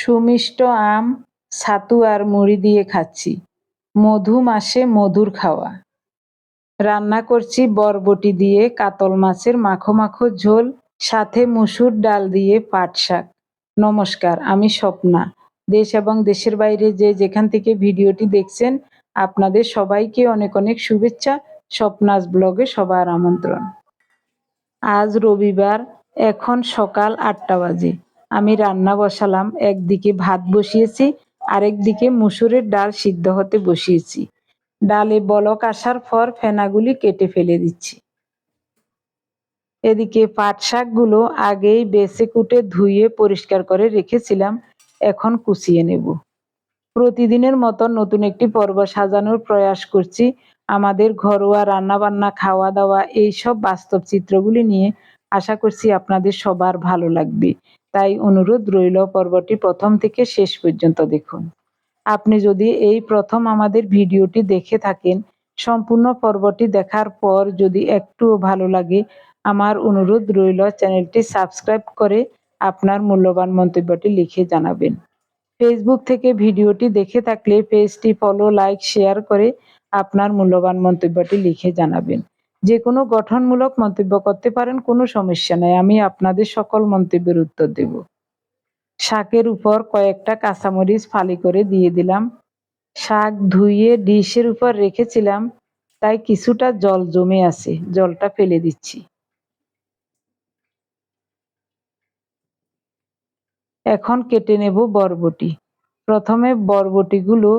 সুমিষ্ট আম, ছাতু আর মুড়ি দিয়ে খাচ্ছি। মধু মাসে মধুর খাওয়া। রান্না করছি বরবটি দিয়ে, কাতল মাছের মাখো মাখো ঝোল, সাথে মুসুর ডাল দিয়ে পাট শাক। নমস্কার, আমি স্বপ্না। দেশ এবং দেশের বাইরে যে যেখান থেকে ভিডিওটি দেখছেন, আপনাদের সবাইকে অনেক অনেক শুভেচ্ছা, স্বপ্নাস ব্লগে সবার আমন্ত্রণ। আজ রবিবার, এখন সকাল আটটা বাজে। আমি রান্না বসালাম, একদিকে ভাত বসিয়েছি আরেক দিকে মুসুরের ডাল সিদ্ধ হতে বসিয়েছি। ডালে বলক আসার পর ফেনাগুলি কেটে ফেলে দিচ্ছি। এদিকে পাট শাকগুলো আগেই বেছে কুটে ধুয়ে পরিষ্কার করে রেখেছিলাম, এখন কুচিয়ে নেব। প্রতিদিনের মতো নতুন একটি পর্ব সাজানোর প্রয়াস করছি। আমাদের ঘরোয়া রান্নাবান্না খাওয়া দাওয়া এইসব বাস্তব চিত্রগুলি নিয়ে আশা করছি আপনাদের সবার ভালো লাগবে। তাই অনুরোধ রইল পর্বটি প্রথম থেকে শেষ পর্যন্ত দেখুন। আপনি যদি এই প্রথম আমাদের ভিডিওটি দেখে থাকেন, সম্পূর্ণ পর্বটি দেখার পর যদি একটুও ভালো লাগে, আমার অনুরোধ রইল চ্যানেলটি সাবস্ক্রাইব করে আপনার মূল্যবান মন্তব্যটি লিখে জানাবেন। ফেসবুক থেকে ভিডিওটি দেখে থাকলে পেজটি ফলো লাইক শেয়ার করে আপনার মূল্যবান মন্তব্যটি লিখে জানাবেন। যে কোনো গঠনমূলক মন্তব্য করতে পারেন, কোনো সমস্যা নেই। আমি আপনাদের সকল মন্তব্যের উত্তর দেব। শাকের উপর কয়েকটা কাঁচামরিচ ফালি করে দিয়ে দিলাম। শাক ধুইয়ে ডিশের উপর রেখেছিলাম, তাই কিছুটা জল জমে আছে। জলটা ফেলে দিচ্ছি। এখন কেটে নেব বরবটি। প্রথমে বরবটিগুলো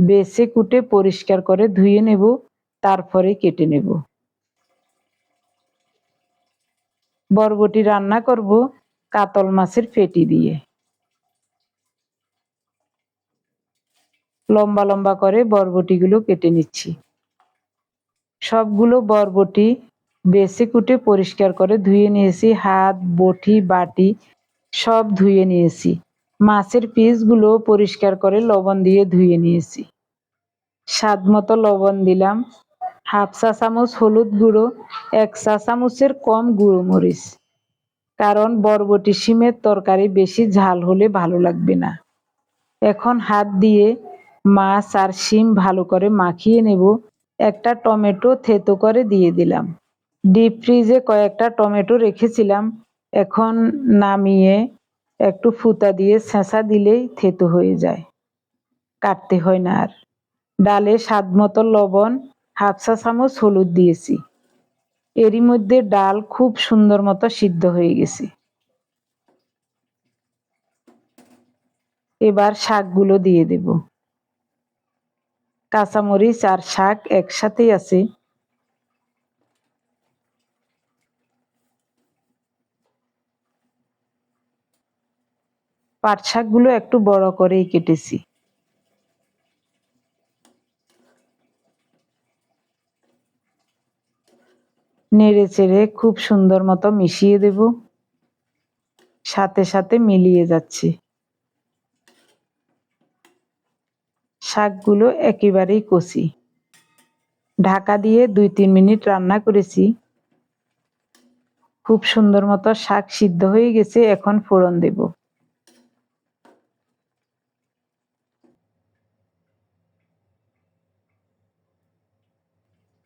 বেছে কুটে পরিষ্কার করে ধুয়ে নেব, তারপরে কেটে নেব। বরবটি রান্না করব কাতল মাছের ফেটি দিয়ে। লম্বা লম্বা করে বরবটিগুলো কেটে নিচ্ছি। সবগুলো বরবটি বেছে কুটে পরিষ্কার করে ধুয়ে নিয়েছি, হাত, বটি, বাটি সব ধুয়ে নিয়েছি। মাছের পিসগুলো পরিষ্কার করে লবণ দিয়ে ধুয়ে নিয়েছি। স্বাদ মতো লবণ দিলাম হাফ চা চামচ হলুদ গুঁড়ো, এক চা চামচের কম গুঁড়ো মরিচ। কারণ বরবটি শিমের তরকারি বেশি ঝাল হলে ভালো লাগবে না। এখন হাত দিয়ে মাছ আর শিম ভালো করে মাখিয়ে নেব। একটা টমেটো থেতো করে দিয়ে দিলাম। ডিপ ফ্রিজে কয়েকটা টমেটো রেখেছিলাম। এখন নামিয়ে একটু ফুতা দিয়ে ছেঁচা দিলেই থেতো হয়ে যায়। কাটতে হয় না আর। ডালে স্বাদ মতো লবণ হাফ চা চামচ হলুদ দিয়েছি। এরই মধ্যে ডাল খুব সুন্দর মতো সিদ্ধ হয়ে গেছে। এবার শাকগুলো দিয়ে দেব। কাঁচামরিচ আর শাক একসাথেই আছে। পাট শাকগুলো একটু বড় করেই কেটেছি। নেড়ে চেড়ে খুব সুন্দর মতো মিশিয়ে দেব। সাথে সাথে মিলিয়ে যাচ্ছে। শাকগুলো একেবারেই কষি। ঢাকা দিয়ে দুই তিন মিনিট রান্না করেছি। খুব সুন্দর মতো শাক সিদ্ধ হয়ে গেছে, এখন ফোড়ন দেব।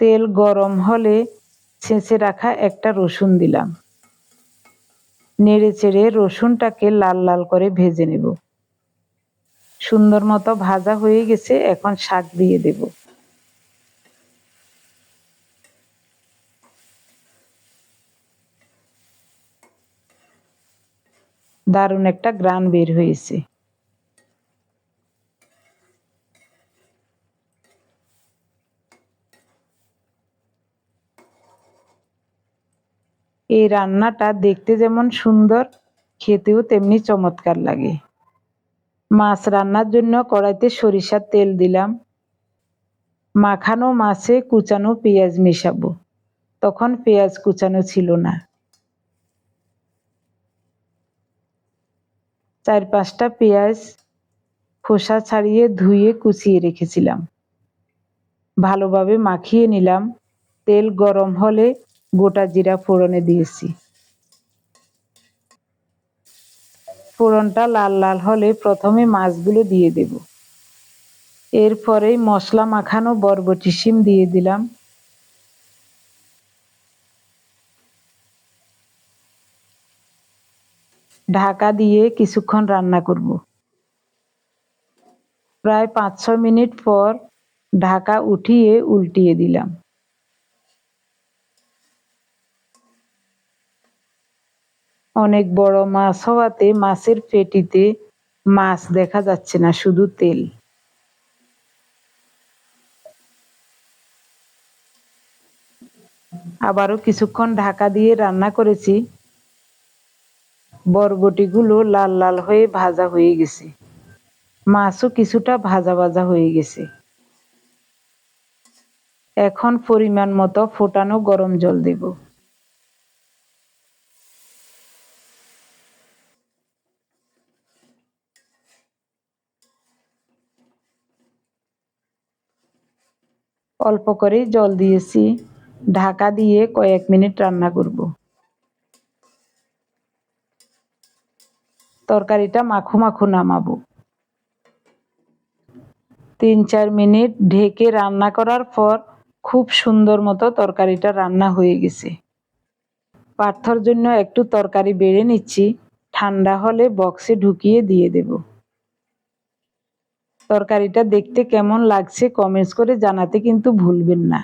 তেল গরম হলে ছেঁচে রাখা একটা রসুন দিলাম। নেড়ে চেড়ে রসুনটাকে লাল লাল করে ভেজে নেব। সুন্দর মতো ভাজা হয়ে গেছে, এখন শাক দিয়ে দেব। দারুণ একটা গ্রান বের হয়েছে। এই রান্নাটা দেখতে যেমন সুন্দর, খেতেও তেমনি চমৎকার লাগে। মাছ রান্নার জন্য কড়াইতে সরিষার তেল দিলাম। মাখানো মাছে কুচানো পেঁয়াজ মেশাবো। তখন পেঁয়াজ কুচানো ছিল না। চার পাঁচটা পেঁয়াজ খোসা ছাড়িয়ে ধুয়ে কুচিয়ে রেখেছিলাম। ভালোভাবে মাখিয়ে নিলাম। তেল গরম হলে গোটা জিরা ফোড়নে দিয়েছি। ফোড়নটা লাল লাল হলে প্রথমে মাছগুলো দিয়ে দেব। এরপরেই মশলা মাখানো বরবটি শিম দিয়ে দিলাম। ঢাকা দিয়ে কিছুক্ষণ রান্না করব। প্রায় পাঁচ ছ মিনিট পর ঢাকা উঠিয়ে উল্টিয়ে দিলাম। অনেক বড় মাছ হওয়াতে মাছের পেটিতে মাছ দেখা যাচ্ছে না, শুধু তেল। আবারও কিছুক্ষণ ঢাকা দিয়ে রান্না করেছি। বরবটিগুলো লাল লাল হয়ে ভাজা হয়ে গেছে। মাছও কিছুটা ভাজা ভাজা হয়ে গেছে। এখন পরিমাণ মতো ফোটানো গরম জল দেব। অল্প করে জল দিয়েছি। ঢাকা দিয়ে কয়েক মিনিট রান্না করব। তরকারিটা মাখো মাখো নামাবো। তিন চার মিনিট ঢেকে রান্না করার পর খুব সুন্দর মতো তরকারিটা রান্না হয়ে গেছে। পার্থর জন্য একটু তরকারি বেড়ে নিচ্ছি। ঠান্ডা হলে বক্সে ঢুকিয়ে দিয়ে দেব। তরকারিটা দেখতে কেমন লাগছে কমেন্টস করে জানাতে কিন্তু ভুলবেন না।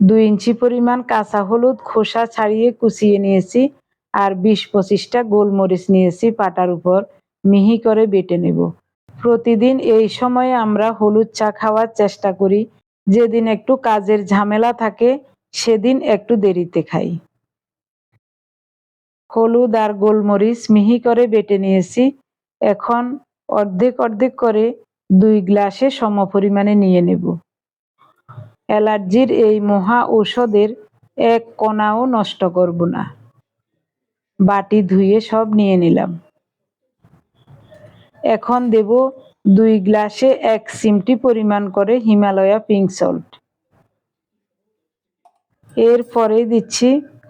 দুই ইঞ্চি পরিমাণ কাঁচা হলুদ খোসা ছাড়িয়ে কুচিয়ে নিয়েছি আর বিশ পঁচিশটা গোলমরিচ নিয়েছি পাটার উপর, মিহি করে বেটে নেব। প্রতিদিন এই সময়ে আমরা হলুদ চা খাওয়ার চেষ্টা করি, যেদিন একটু কাজের ঝামেলা থাকে, সেদিন একটু দেরিতে খাই। হলুদ আর গোলমরিচ মিহি করে বেটে নিয়েছি, এখন অর্ধেক অর্ধেক করে দুই গ্লাসে সম পরিমাণে নিয়ে নেব। অ্যালার্জির এই মহা ঔষধের এক কণাও নষ্ট করব না। বাটি ধুয়ে সব নিয়ে নিলাম। এখন দেব দুই গ্লাসে এক সিমটি পরিমাণ করে হিমালয়া পিঙ্ক সল্ট। এরপরে দিচ্ছি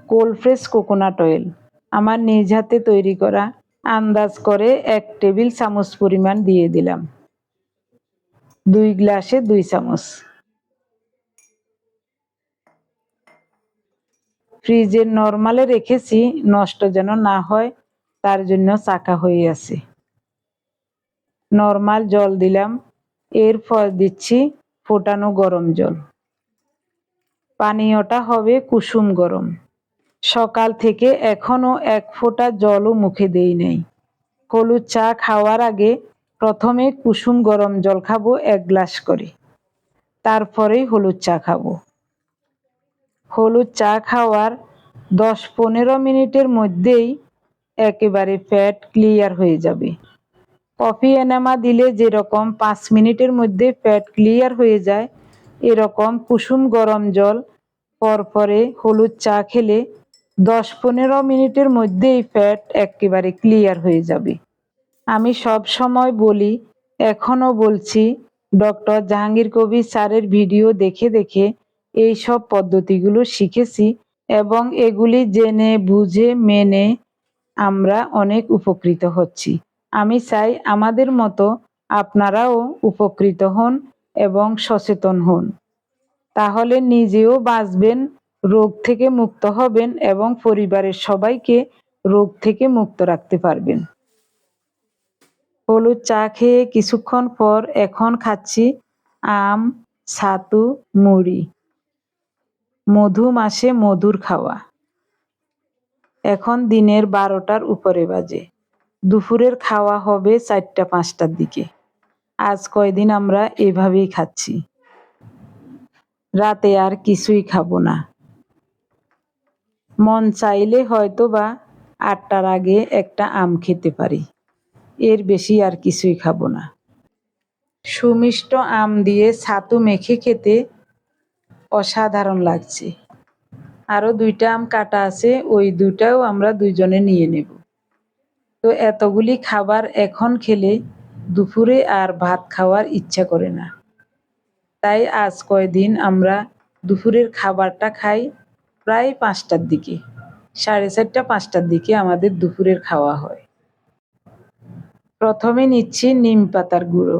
কোল্ড ফ্রেশ কোকোনাট অয়েল। আমার নিজ হাতে তৈরি করা আন্দাজ করে এক টেবিল চামচ পরিমাণ দিয়ে দিলাম। দুই গ্লাসে দুই চামচ। ফ্রিজে নর্মালে রেখেছি, নষ্ট যেন না হয়, তার জন্য চাকা হয়ে আছে। নর্মাল জল দিলাম, এরপর দিচ্ছি ফোটানো গরম জল। পানীয়টা হবে কুসুম গরম। সকাল থেকে এখনও এক ফোঁটা জলও মুখে দেই নেই। হলুদ চা খাওয়ার আগে প্রথমে কুসুম গরম জল খাব, এক গ্লাস করে। তারপরেই হলুদ চা খাব। হলুদ চা খাওয়ার দশ পনেরো মিনিটের মধ্যেই একেবারে ফ্যাট ক্লিয়ার হয়ে যাবে। কফি এনামা দিলে যেরকম পাঁচ মিনিটের মধ্যে ফ্যাট ক্লিয়ার হয়ে যায়, এরকম কুসুম গরম জল পরপরে হলুদ চা খেলে দশ পনেরো মিনিটের মধ্যেই ফ্যাট একেবারে ক্লিয়ার হয়ে যাবে। আমি সব সময় বলি, এখনও বলছি, ডক্টর জাহাঙ্গীর কবির স্যারের ভিডিও দেখে দেখে এই সব পদ্ধতিগুলো শিখেছি এবং এগুলি জেনে, বুঝে, মেনে আমরা অনেক উপকৃত হচ্ছি। আমি চাই আমাদের মতো আপনারাও উপকৃত হন এবং সচেতন হন। তাহলে নিজেও বাঁচবেন রোগ থেকে মুক্ত হবেন এবং পরিবারের সবাইকে রোগ থেকে মুক্ত রাখতে পারবেন। হলুদ চা খেয়ে কিছুক্ষণ পর এখন খাচ্ছি আম, ছাতু, মুড়ি। মধু মাসে মধুর খাওয়া। এখন দিনের বারোটার উপরে বাজে। দুপুরের খাওয়া হবে চারটা, পাঁচটার দিকে। আজ কয়দিন আমরা এভাবেই খাচ্ছি। রাতে আর কিছুই খাব না। মন চাইলে হয়তো বা আটটার আগে একটা আম খেতে পারি। এর বেশি আর কিছুই খাব না। সুমিষ্ট আম দিয়ে ছাতু মেখে খেতে অসাধারণ লাগছে। আরও দুইটা আম কাটা আছে, ওই দুটাও আমরা দুইজনে নিয়ে নেব। তো এতগুলি খাবার এখন খেলে দুপুরে আর ভাত খাওয়ার ইচ্ছা করে না। তাই আজ কয়দিন আমরা দুপুরের খাবারটা খাই প্রায় পাঁচটার দিকে, সাড়ে চারটা পাঁচটার দিকে আমাদের দুপুরের খাওয়া হয়। প্রথমে নিচ্ছি নিম পাতার গুঁড়ো।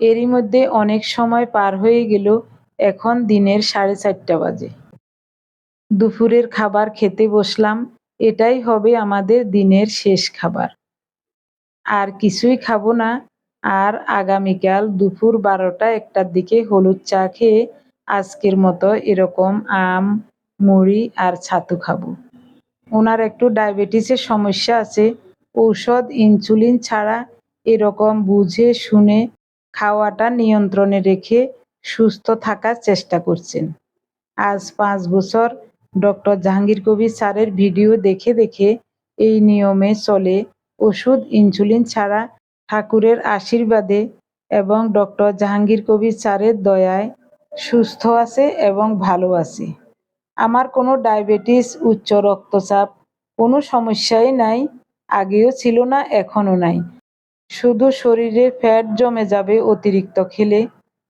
এরই মধ্যে অনেক সময় পার হয়ে গেল, এখন দিনের সাড়ে চারটা বাজে। দুপুরের খাবার খেতে বসলাম, এটাই হবে আমাদের দিনের শেষ খাবার। আর কিছুই খাব না, আর আগামীকাল দুপুর বারোটা একটার দিকে হলুদ চা খেয়ে আজকের মতো এরকম আম, মুড়ি আর ছাতু খাব। ওনার একটু ডায়াবেটিসের সমস্যা আছে। ঔষধ, ইনসুলিন ছাড়া এরকম বুঝে, শুনে খাওয়াটা নিয়ন্ত্রণে রেখে সুস্থ থাকার চেষ্টা করছেন। আজ পাঁচ বছর ডক্টর জাহাঙ্গীর কবির স্যারের ভিডিও দেখে দেখে এই নিয়মে চলে। ওষুধ, ইনসুলিন ছাড়া ঠাকুরের আশীর্বাদে এবং ডক্টর জাহাঙ্গীর কবির স্যারের দয়ায় সুস্থ আছে এবং ভালো আছে। আমার কোনো ডায়াবেটিস, উচ্চ রক্তচাপ কোনো সমস্যাই নাই, আগেও ছিল না, এখনও নাই। শুধু শরীরে ফ্যাট জমে যাবে অতিরিক্ত খেলে,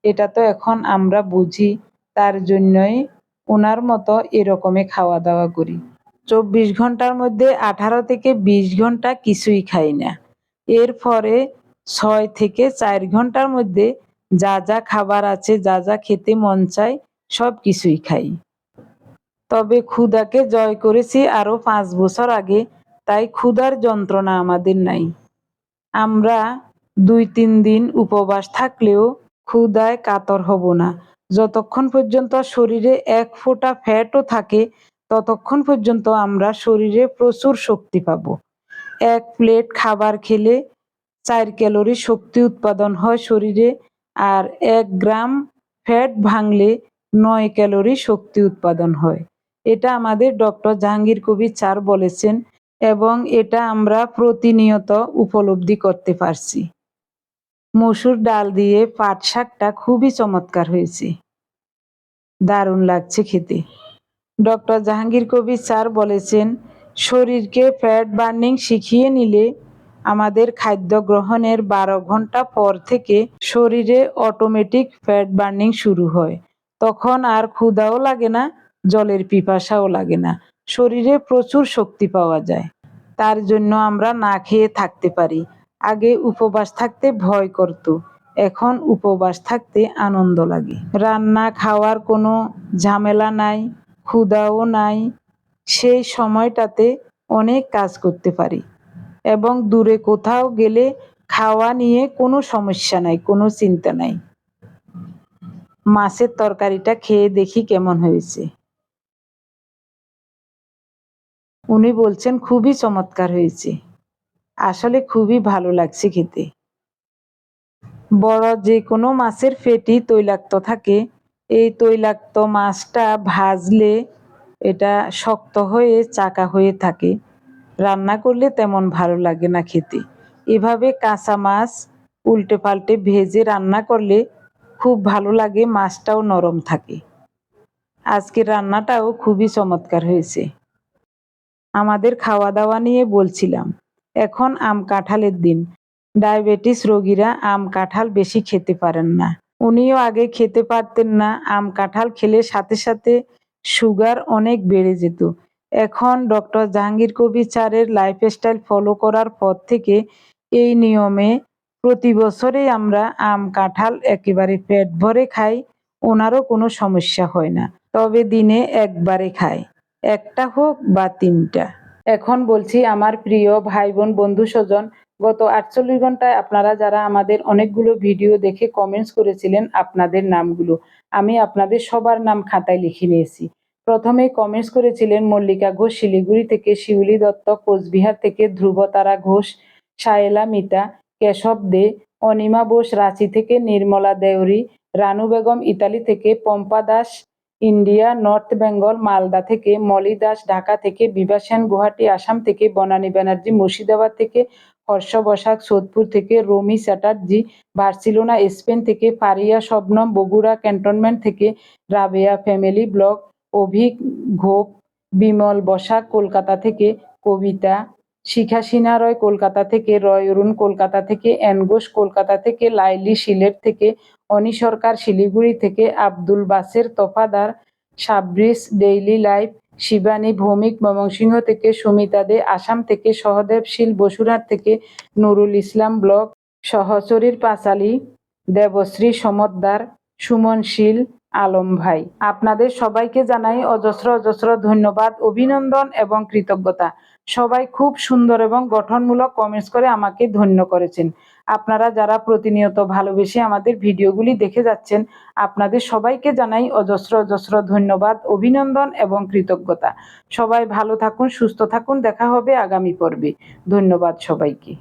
এটা তো এখন আমরা বুঝি, তার জন্যই ওনার মতো এরকমে খাওয়া দাওয়া করি। চব্বিশ ঘণ্টার মধ্যে আঠারো থেকে বিশ ঘণ্টা কিছুই খাই না। এর পরে ছয় থেকে চার ঘণ্টার মধ্যে যা যা খাবার আছে, যা যা খেতে মন চায়, সব কিছুই খাই। তবে ক্ষুধাকে জয় করেছি আরও পাঁচ বছর আগে, তাই ক্ষুধার যন্ত্রণা আমাদের নাই। আমরা দুই তিন দিন উপবাস থাকলেও ক্ষুধায় কাতর হব না। যতক্ষণ পর্যন্ত শরীরে এক ফোঁটা ফ্যাটও থাকে, ততক্ষণ পর্যন্ত আমরা শরীরে প্রচুর শক্তি পাব। এক প্লেট খাবার খেলে চার ক্যালোরি শক্তি উৎপাদন হয় শরীরে আর এক গ্রাম ফ্যাট ভাঙলে নয় ক্যালোরি শক্তি উৎপাদন হয়। এটা আমাদের ডক্টর জাহাঙ্গীর কবির চার বলেছেন এবং এটা আমরা প্রতিনিয়ত উপলব্ধি করতে পারছি। মসুর ডাল দিয়ে পাট শাকটা খুবই চমৎকার হয়েছে। দারুণ লাগছে খেতে। ডক্টর জাহাঙ্গীর কবির স্যার বলেছেন, শরীরকে ফ্যাট বার্নিং শিখিয়ে নিলে আমাদের খাদ্য গ্রহণের বারো ঘণ্টা পর থেকে শরীরে অটোমেটিক ফ্যাট বার্নিং শুরু হয়। তখন আর ক্ষুধাও লাগে না, জলের পিপাসাও লাগে না। শরীরে প্রচুর শক্তি পাওয়া যায়। তার জন্য আমরা না খেয়ে থাকতে পারি। আগে উপবাস থাকতে ভয় করত। এখন উপবাস থাকতে আনন্দ লাগে। রান্না খাওয়ার কোনো ঝামেলা নাই, ক্ষুধাও নাই। সেই সময়টাতে অনেক কাজ করতে পারি। এবং দূরে কোথাও গেলে খাওয়া নিয়ে কোনো সমস্যা নাই, কোনো চিন্তা নাই। মাছের তরকারিটা খেয়ে দেখি কেমন হয়েছে। উনি বলছেন, খুবই চমৎকার হয়েছে। আসলে খুবই ভালো লাগছে খেতে। বড় যে কোনো মাছের ফেটি তৈলাক্ত থাকে, এই তৈলাক্ত মাছটা ভাজলে এটা শক্ত হয়ে চাকা হয়ে থাকে। রান্না করলে তেমন ভালো লাগে না খেতে। এভাবে কাঁচা মাছ উল্টে পাল্টে ভেজে রান্না করলে খুব ভালো লাগে, মাছটাও নরম থাকে। আজকের রান্নাটাও খুবই চমৎকার হয়েছে। আমাদের খাওয়া দাওয়া নিয়ে বলছিলাম, এখন আম কাঁঠালের দিন। ডায়াবেটিস রোগীরা আম কাঁঠাল বেশি খেতে পারেন না। উনিও আগে খেতে পারতেন না, আম কাঁঠাল খেলে সাথে সাথে সুগার অনেক বেড়ে যেত। এখন ডক্টর জাহাঙ্গীর কবির চারের লাইফস্টাইল ফলো করার পর থেকে এই নিয়মে প্রতি বছরেই আমরা আম, কাঁঠাল একেবারে পেট ভরে খাই, ওনারও কোনো সমস্যা হয় না। তবে দিনে একবারে খায় একটা হোক বা তিনটা। এখন বলছি, আমার প্রিয় ভাই বোন বন্ধু স্বজন, গত আটচল্লিশ ঘন্টায় আপনারা যারা আমাদের অনেকগুলো ভিডিও দেখে কমেন্টস করেছিলেন, আপনাদের নামগুলো আমি আপনাদের সবার নাম খাতায় লিখে নিয়েছি। প্রথমে কমেন্টস করেছিলেন মল্লিকা ঘোষ, শিলিগুড়ি থেকে শিউলি দত্ত, কোচবিহার থেকে ধ্রুবতারা ঘোষ, সায়েলা মিতা, কেশব দে, অনিমা বোস, রাঁচি থেকে নির্মলা দেউরি, রানু বেগম, ইতালি থেকে পম্পা দাস, ইন্ডিয়া, নর্থ বেঙ্গল, মালদা থেকে মলি দাস, ঢাকা থেকে বিভাসেন গুয়াহাটি, আসাম থেকে বনানী ব্যানার্জি, মুর্শিদাবাদ থেকে হর্ষ বসাক, সোদপুর থেকে রমি চ্যাটার্জি, বার্সিলোনা, স্পেন থেকে ফারিয়া শবনম, বগুড়া ক্যান্টনমেন্ট থেকে রাবেয়া ফ্যামিলি ব্লগ অভিক ঘোপ, বিমল বসাক কলকাতা থেকে কবিতা, শিখা সিনহা রয় কলকাতা থেকে রয় অরুণ কলকাতা থেকে এনগোষ কলকাতা থেকে লাইলি সিলেট থেকে অনি সরকার শিলিগুড়ি থেকে আব্দুল বাসের তফাদার সাবরিস ডেইলি লাইফ, শিবানী ভৌমিক ময়মনসিংহ থেকে সুমিতা দে, আসাম থেকে সহদেব শীল, বসুরহাট থেকে নুরুল ইসলাম ব্লক, সহচরীর পাঁচালী, দেবশ্রী সমদ্দার, সুমন শীল আলম ভাই, আপনাদের সবাইকে জানাই অজস্র অজস্র ধন্যবাদ, অভিনন্দন এবং কৃতজ্ঞতা। সবাই খুব সুন্দর এবং গঠনমূলক কমেন্টস করে আমাকে ধন্য করেছেন। আপনারা যারা প্রতিনিয়ত ভালোবেসে আমাদের ভিডিওগুলি দেখে যাচ্ছেন, আপনাদের সবাইকে জানাই অজস্র অজস্র ধন্যবাদ, অভিনন্দন এবং কৃতজ্ঞতা। সবাই ভালো থাকুন, সুস্থ থাকুন, দেখা হবে আগামী পর্বে। ধন্যবাদ সবাইকে।